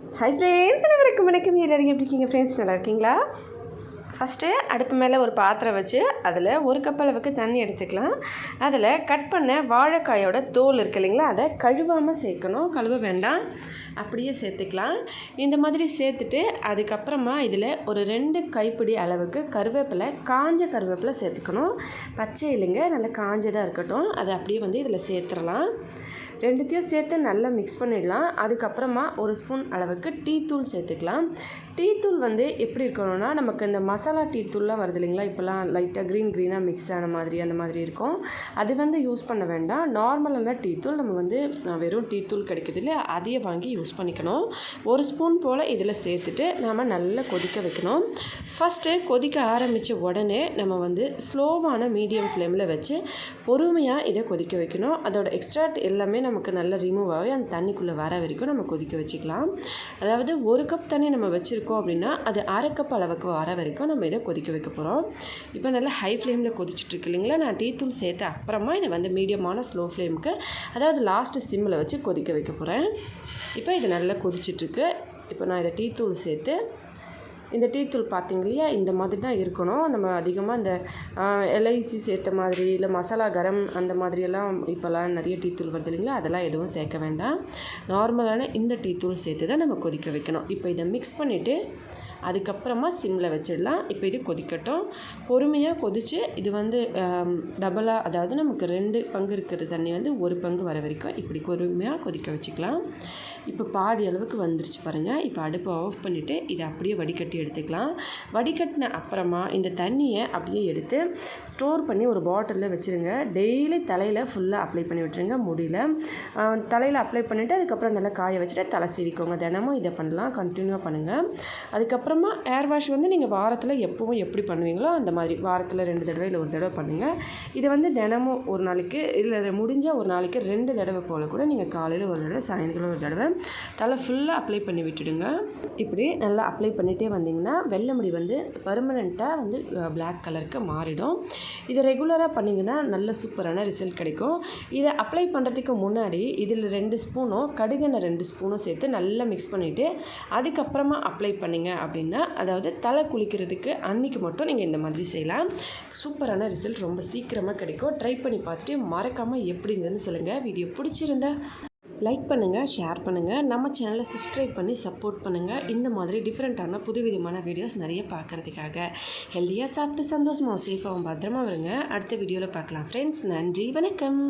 Hi friends அனைவருக்கும் வணக்கம். எல்லாரும் எப்படி இருக்கீங்க? ஃப்ரெண்ட்ஸ் நல்லா இருக்கீங்களா? ஃபஸ்ட்டு அடுப்பு மேலே ஒரு பாத்திரம் வச்சு அதில் ஒரு கப் அளவுக்கு தண்ணி எடுத்துக்கலாம். அதில் கட் பண்ண வாழைக்காயோட தோல் இருக்கு இல்லைங்களா அதை கழுவாமல் சேர்க்கணும். கழுவ வேண்டாம். அப்படியே சேர்த்துக்கலாம். இந்த மாதிரி சேர்த்துட்டு அதுக்கப்புறமா இதில் ஒரு ரெண்டு கைப்பிடி அளவுக்கு கருவேப்பிலை காஞ்ச கருவேப்பிலை சேர்த்துக்கணும். பச்சை இல்லைங்க நல்லா காஞ்சதாக இருக்கட்டும். அதை அப்படியே வந்து இதில் சேர்த்துடலாம். ரெண்டுத்தையும் சேர்த்து நல்லா மிக்ஸ் பண்ணிடலாம். அதுக்கப்புறமா ஒரு ஸ்பூன் அளவுக்கு டீ தூள் சேர்த்துக்கலாம். டீ தூள் வந்து எப்படி இருக்கணும்னா நமக்கு இந்த மசாலா டீ தூள்லாம் வருது இல்லைங்களா? இப்போலாம் லைட்டாக க்ரீன் க்ரீனாக மிக்ஸ் ஆன மாதிரி அந்த மாதிரி இருக்கும். அது வந்து யூஸ் பண்ண வேண்டாம். நார்மலான டீ தூள் நம்ம வந்து வெறும் டீ தூள் கிடைக்கிது இல்லையா? அதையே வாங்கி யூஸ் பண்ணிக்கணும். ஒரு ஸ்பூன் போல் இதில் சேர்த்துட்டு நம்ம நல்லா கொதிக்க வைக்கணும். ஃபஸ்ட்டு கொதிக்க ஆரம்பித்த உடனே நம்ம வந்து ஸ்லோவான மீடியம் ஃப்ளேமில் வச்சு பொறுமையாக இதை கொதிக்க வைக்கணும். அதோட எக்ஸ்ட்ராட் எல்லாமே நம்ம நமக்கு நல்லா ரிமூவ் ஆகி அந்த தண்ணிக்குள்ளே வர வரைக்கும் நம்ம கொதிக்க வச்சுக்கலாம். அதாவது ஒரு கப் தண்ணி நம்ம வச்சுருக்கோம் அப்படின்னா அது அரை கப் அளவுக்கு வர வரைக்கும் நம்ம இதை கொதிக்க வைக்க போகிறோம் இப்போ நல்லா ஹை ஃப்ளேமில் கொதிச்சுட்ருக்கு இல்லைங்களா? நான் டீ தூள் சேர்த்து அப்புறமா இதை வந்து மீடியமான ஸ்லோ ஃப்ளேமுக்கு அதாவது லாஸ்ட்டு சிம்மில் வச்சு கொதிக்க வைக்க போகிறேன் இப்போ இது நல்லா கொதிச்சிட்ருக்கு இப்போ நான் இதை டீ தூள் சேர்த்து இந்த டீத்தூள் தூள் பார்த்தீங்க இல்லையா? இந்த மாதிரி தான் இருக்கணும். நம்ம அதிகமாக இந்த எல்ஐசி சேர்த்த மாதிரி இல்லை மசாலா கரம் அந்த மாதிரியெல்லாம் இப்போல்லாம் நிறைய டீத்தூள் வருது இல்லைங்களா? அதெல்லாம் எதுவும் சேர்க்க வேண்டாம். நார்மலான இந்த டீத்தூள் சேர்த்து தான் நம்ம கொதிக்க வைக்கணும். இப்போ இதை மிக்ஸ் பண்ணிவிட்டு அதுக்கப்புறமா சிம்மில் வச்சிடலாம். இப்போ இது கொதிக்கட்டும். பொறுமையாக கொதித்து இது வந்து டபுளாக அதாவது நமக்கு ரெண்டு பங்கு இருக்கிற தண்ணி வந்து ஒரு பங்கு வர வரைக்கும் இப்படி பொறுமையாக கொதிக்க வச்சுக்கலாம். இப்போ பாதி அளவுக்கு வந்துருச்சு பாருங்கள் இப்போ அடுப்பை ஆஃப் பண்ணிவிட்டு இதை அப்படியே வடிகட்டி எடுத்துக்கலாம். வடிகட்டின அப்புறமா இந்த தண்ணியை அப்படியே எடுத்து ஸ்டோர் பண்ணி ஒரு பாட்டிலில் வச்சுருங்க. டெய்லி தலையில் ஃபுல்லாக அப்ளை பண்ணி விட்டுருங்க முடியல. தலையில் அப்ளை பண்ணிவிட்டு அதுக்கப்புறம் நல்லா காய வச்சுட்டு தலை சீவிக்கோங்க. தினமும் இதை பண்ணலாம். கண்டினியூவாக பண்ணுங்கள் அதுக்கப்புறமா ஏர் வாஷ் வந்து நீங்கள் வாரத்தில் எப்பவும் எப்படி பண்ணுவீங்களோ அந்த மாதிரி வாரத்தில் ரெண்டு தடவை இல்லை ஒரு தடவை பண்ணுங்கள் இது வந்து தினமும் ஒரு நாளைக்கு இல்லை முடிஞ்சால் ஒரு நாளைக்கு ரெண்டு தடவை போல் கூட நீங்கள் காலையில் ஒரு தடவை சாயந்தரம் ஒரு தடவை தலை ஃபுல்லாக அப்ளை பண்ணி விட்டுடுங்க. இப்படி நல்லா அப்ளை பண்ணிகிட்டே பண்ணிங்கன்னா வெள்ளை முடி வந்து பர்மனெண்ட்டாக வந்து பிளாக் கலருக்கு மாறிடும். இதை ரெகுலராக பண்ணிங்கன்னா நல்ல சூப்பரான ரிசல்ட் கிடைக்கும். இதை அப்ளை பண்ணுறதுக்கு முன்னாடி இதில் ரெண்டு ஸ்பூனும் கடுகெண்ணெய் ரெண்டு ஸ்பூனும் சேர்த்து நல்லா மிக்ஸ் பண்ணிவிட்டு அதுக்கப்புறமா அப்ளை பண்ணிங்க அப்படின்னா அதாவது தலை குளிக்கிறதுக்கு அன்னைக்கு மட்டும் நீங்கள் இந்த மாதிரி செய்யலாம். சூப்பரான ரிசல்ட் ரொம்ப சீக்கிரமாக கிடைக்கும். ட்ரை பண்ணி பார்த்துட்டு மறக்காமல் எப்படி இருந்ததுன்னு சொல்லுங்கள் வீடியோ பிடிச்சிருந்தா லைக் பண்ணுங்கள் ஷேர் பண்ணுங்கள் நம்ம சேனலை சப்ஸ்கிரைப் பண்ணி சப்போர்ட் பண்ணுங்கள் இந்த மாதிரி டிஃப்ரெண்ட்டான புதுவிதமான வீடியோஸ் நிறைய பார்க்குறதுக்காக. ஹெல்த்தியாக சாப்பிட்டு சந்தோஷமாக சேஃபாகவும் பத்திரமா வருங்க அடுத்த வீடியோவில் பார்க்கலாம். ஃப்ரெண்ட்ஸ் நன்றி வணக்கம்.